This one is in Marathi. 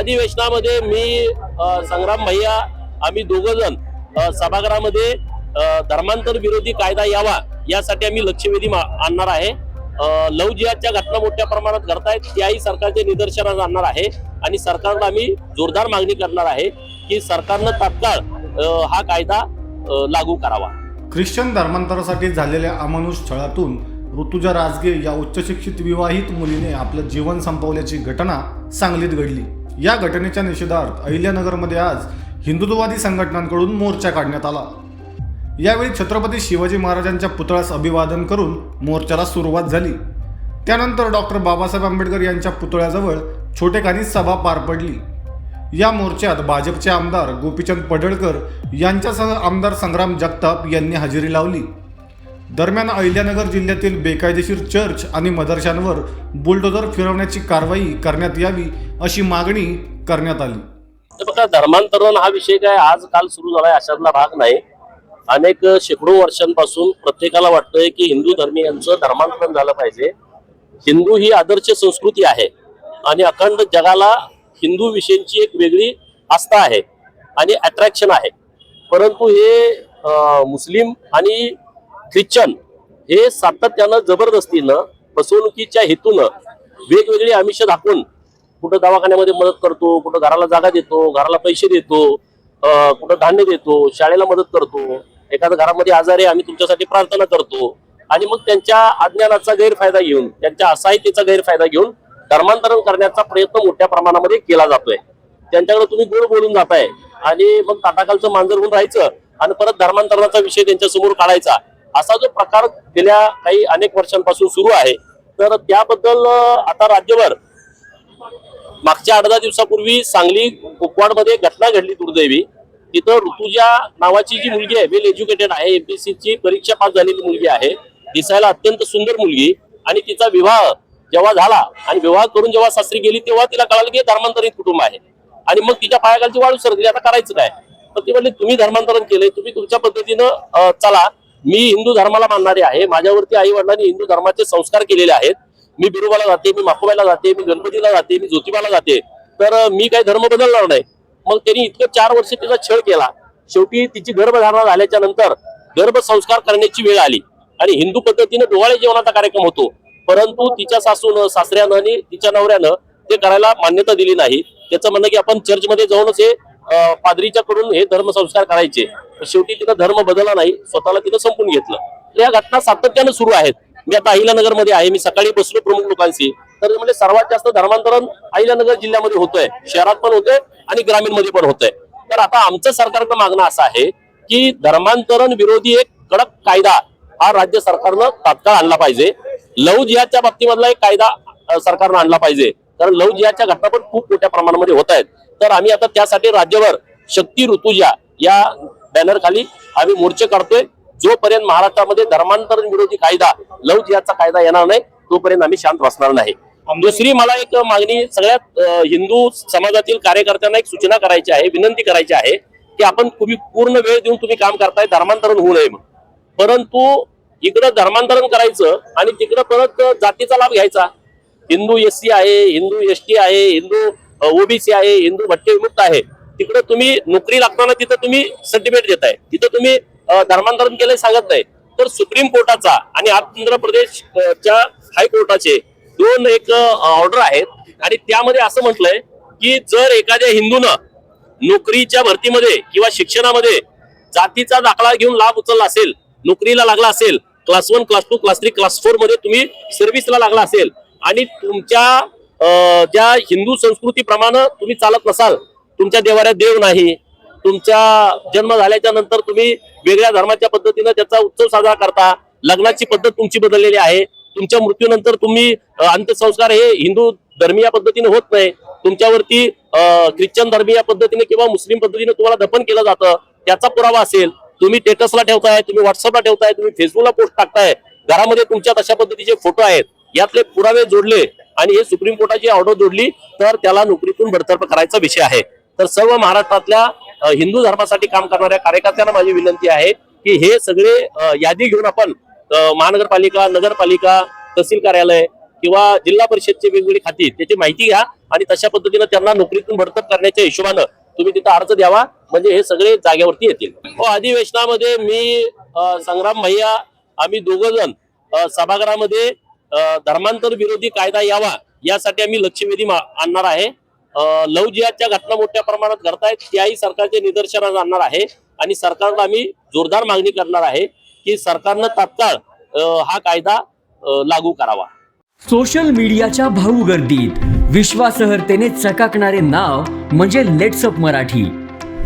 अधिवेशनामध्ये मी संग्राम भैया आम्ही दोघंजण सभागृहामध्ये धर्मांतर विरोधी कायदा यावा यासाठी आम्ही लक्षवेधी मा- आणणार आहे. लव जिहादच्या घटना मोठ्या प्रमाणात घडतायत त्याही सरकारच्या निदर्शनास आणणार आहे. आणि सरकारला आम्ही जोरदार मागणी करणार आहे की सरकारनं तात्काळ हा कायदा लागू करावा. ख्रिश्चन धर्मांतरासाठी झालेल्या अमानुष छळातून ऋतुजा राजगे या उच्चशिक्षित विवाहित मुलीने आपलं जीवन संपवल्याची घटना सांगलीत घडली. या घटनेच्या निषेधार्थ अहिल्यानगरमध्ये आज हिंदुत्ववादी संघटनांकडून मोर्चा काढण्यात आला. यावेळी छत्रपती शिवाजी महाराजांच्या पुतळ्यास अभिवादन करून मोर्चाला सुरुवात झाली. त्यानंतर डॉक्टर बाबासाहेब आंबेडकर यांच्या पुतळ्याजवळ छोटेखानी सभा पार पडली. या मोर्चात भाजपचे आमदार गोपीचंद पडळकर यांच्यासह आमदार संग्राम जगताप यांनी हजेरी लावली. दरम्यान अहिल्यानगर जिल्ह्यातील बेकायदेशीर चर्च आणि मदरशांवर बुलडोजर फिरवण्याची कारवाई करण्यात यावी अशी मागणी करण्यात आली. तर बघा धर्मांतरण हा विषय काय आज काल सुरू झालाय अशातला भाग नाही. अनेक शेकडो वर्षांपासून प्रत्येकाला वाटतंय की हिंदू धर्मीयांचं धर्मांतरण झालं पाहिजे. हिंदू ही आदर्श संस्कृती आहे आणि अखंड जगाला हिंदू विषयांची एक वेगळी आस्था आहे आणि अट्रॅक्शन आहे. परंतु हे मुस्लिम आणि ख्रिश्चन हे सातत्यानं जबरदस्तीनं फसवणुकीच्या हेतूनं वेगवेगळी आमिष दाखवून कुठं दवाखान्यामध्ये मदत करतो कुठं घराला जागा देतो घराला पैसे देतो कुठं धान्य देतो शाळेला मदत करतो एखाद्या घरामध्ये आजारी आहे, आम्ही तुमच्यासाठी प्रार्थना करतो. आणि मग त्यांच्या अज्ञानाचा गैरफायदा घेऊन त्यांच्या असहायतेचा गैरफायदा घेऊन धर्मांतरण करण्याचा प्रयत्न मोठ्या प्रमाणामध्ये केला जातोय. त्यांच्याकडे तुम्ही गोड बोलून जाताय. आणि मग ताटाखालचं मांजर होऊन राहायचं आणि परत धर्मांतरणाचा विषय त्यांच्यासमोर काढायचा. असा जो प्रकार गेल्या काही अनेक वर्षांपासून सुरू आहे तर त्याबद्दल आता राज्यभर मागच्या आठ दहा दिवसापूर्वी सांगली कुपवाडमध्ये घटना घडली दुर्दैवी. तिथं ऋतुजा नावाची जी मुलगी आहे वेल एज्युकेटेड आहे एमपीसी ची परीक्षा पास झालेली मुलगी आहे. दिसायला अत्यंत सुंदर मुलगी आणि तिचा विवाह जेव्हा झाला आणि विवाह करून जेव्हा सासरी गेली तेव्हा तिला कळालं की धर्मांतरित कुटुंब आहे. आणि मग तिच्या पायाखालची वाळू सरकली. आता करायचं काय? तर ती म्हणली तुम्ही धर्मांतरण केलंय तुम्ही तुमच्या पद्धतीनं चला. मी हिंदू धर्माला मानणारे आहे. माझ्यावरती आई वडिलांनी हिंदू धर्माचे संस्कार केलेले आहेत. मी बिरुबाला जाते मी माकोबाला जाते मी गणपतीला जाते मी ज्योतिबाला जाते. तर मी काही धर्म बदलणार नाही. मग त्यांनी इतकं चार वर्ष तिचा छळ केला. शेवटी तिची गर्भधारणा झाल्याच्यानंतर गर्भसंस्कार करण्याची वेळ आली. आणि हिंदू पद्धतीने डोहाळे जेवणाचा कार्यक्रम होतो. परंतु तिच्या सासून सासऱ्यानं आणि तिच्या नवऱ्यानं ते करायला मान्यता दिली नाही. त्याचं म्हणणं की आपण चर्चमध्ये जाऊनच हे पादरीच्या कडून हे धर्मसंस्कार करायचे. शेवटी तिनं धर्म बदलला नाही स्वतःला तिनं संपून घेतलं. तर या घटना सातत्यानं सुरू आहेत. मी आता अहिल्यानगरमध्ये आहे मी सकाळी बसलो प्रमुख लोकांशी. तर म्हणजे सर्वात जास्त धर्मांतरण अहिल्यानगर जिल्ह्यामध्ये होतंय शहरात पण होतंय आणि ग्रामीणमध्ये पण होतंय. तर आता आमचं सरकारचं मागणं असं आहे की धर्मांतरण विरोधी एक कडक कायदा हा राज्य सरकारनं तात्काळ आणला पाहिजे. लव जिहादच्या बाबतीमधला एक कायदा सरकारनं आणला पाहिजे. कारण लव जिहादच्या घटना पण खूप मोठ्या प्रमाणामध्ये होत आहेत. तर आम्ही आता त्यासाठी राज्यभर शक्ती ऋतुजा या बॅनर खाली. आम्ही मोर्चे काढतोय. जोपर्यंत महाराष्ट्रामध्ये धर्मांतरण विरोधी कायदा लव जिहादचा कायदा येणार नाही तोपर्यंत आम्ही शांत बसणार नाही. दुसरी मला एक मागणी सगळ्यात हिंदू समाजातील कार्यकर्त्यांना एक सूचना करायची आहे विनंती करायची आहे की आपण तुम्ही पूर्ण वेळ देऊन तुम्ही काम करताय धर्मांतरण होऊ नये म्हणून. परंतु इकडं धर्मांतरण करायचं आणि तिकडं परत जातीचा लाभ घ्यायचा. हिंदू एस सी आहे हिंदू एस टी आहे हिंदू ओबीसी आहे हिंदू भट्टे विमुक्त आहे. तिकडं तुम्ही नोकरी लागताना तिथं तुम्ही सर्टिफिकेट देताय. तिथं तुम्ही धर्मांतरण केलंय सांगत नाही. तर सुप्रीम कोर्टाचा आणि आंध्र प्रदेश च्या हायकोर्टाचे दोन एक ऑर्डर आहेत. आणि त्यामध्ये असं म्हटलंय की जर एखाद्या हिंदूनं नोकरीच्या भरतीमध्ये किंवा शिक्षणामध्ये जातीचा दाखला घेऊन लाभ उचलला असेल नोकरीला लागला असेल class one class two class three class फोरमध्ये तुम्ही सर्व्हिसला लागला असेल आणि तुमच्या ज्या हिंदू संस्कृतीप्रमाणे तुम्ही चालत नसाल तुमच्या देवाऱ्यात देव नाही. तुमचा जन्म झाल्याच्यानंतर तुम्ही वेगळ्या धर्माच्या पद्धतीनं त्याचा उत्सव साजरा करता. लग्नाची पद्धत तुमची बदललेली आहे. तुमच्या मृत्यूनंतर तुम्ही अंत्यसंस्कार हे हिंदू धर्मीय पद्धतीने होत नाही. तुमच्यावरती ख्रिश्चन धर्मीय पद्धतीने किंवा मुस्लिम पद्धतीने तुम्हाला दफन केलं जातं. त्याचा पुरावा असेल. तुम्ही स्टेटसला ठेवताय तुम्ही व्हॉट्सअपला ठेवताय तुम्ही फेसबुकला पोस्ट टाकताय. घरामध्ये तुमच्या तशा पद्धतीचे फोटो आहेत. यातले पुरावे जोडले आणि हे सुप्रीम कोर्टाची ऑर्डर जोडली तर त्याला नोकरीतून बडतर्फ करायचा विषय आहे. तर सर्व महाराष्ट्रातल्या हिंदू धर्मासाठी काम करणाऱ्या कार्यकर्त्यांना माझी विनंती आहे की हे सगळे यादी घेऊन आपण महानगरपालिका नगरपालिका तहसील कार्यालय किंवा जिल्हा परिषदचे वेगवेगळी खाती त्याची माहिती घ्या आणि तशा पद्धतीनं त्यांना नोकरीतून बडतप करण्याच्या हिशोबानं तुम्ही तिथं अर्ज द्यावा. म्हणजे हे सगळे जागेवरती येतील. हो अधिवेशनामध्ये मी संग्राम भैया आम्ही दोघ जण सभागृहामध्ये धर्मांतर विरोधी कायदा यावा यासाठी आम्ही लक्षवेधी मा- आणणार आहे. लव जिहादच्या घटना मोठ्या प्रमाणात घडतायत त्याही सरकारचे निदर्शनास आणणार आहे. आणि सरकारला आम्ही जोरदार मागणी करणार आहे की सरकारनं तात्काळ हा कायदा लागू करावा. सोशल मीडियाच्या भाऊ गर्दीत विश्वासार्हतेने चकाकणारे नाव म्हणजे लेट्सअप मराठी.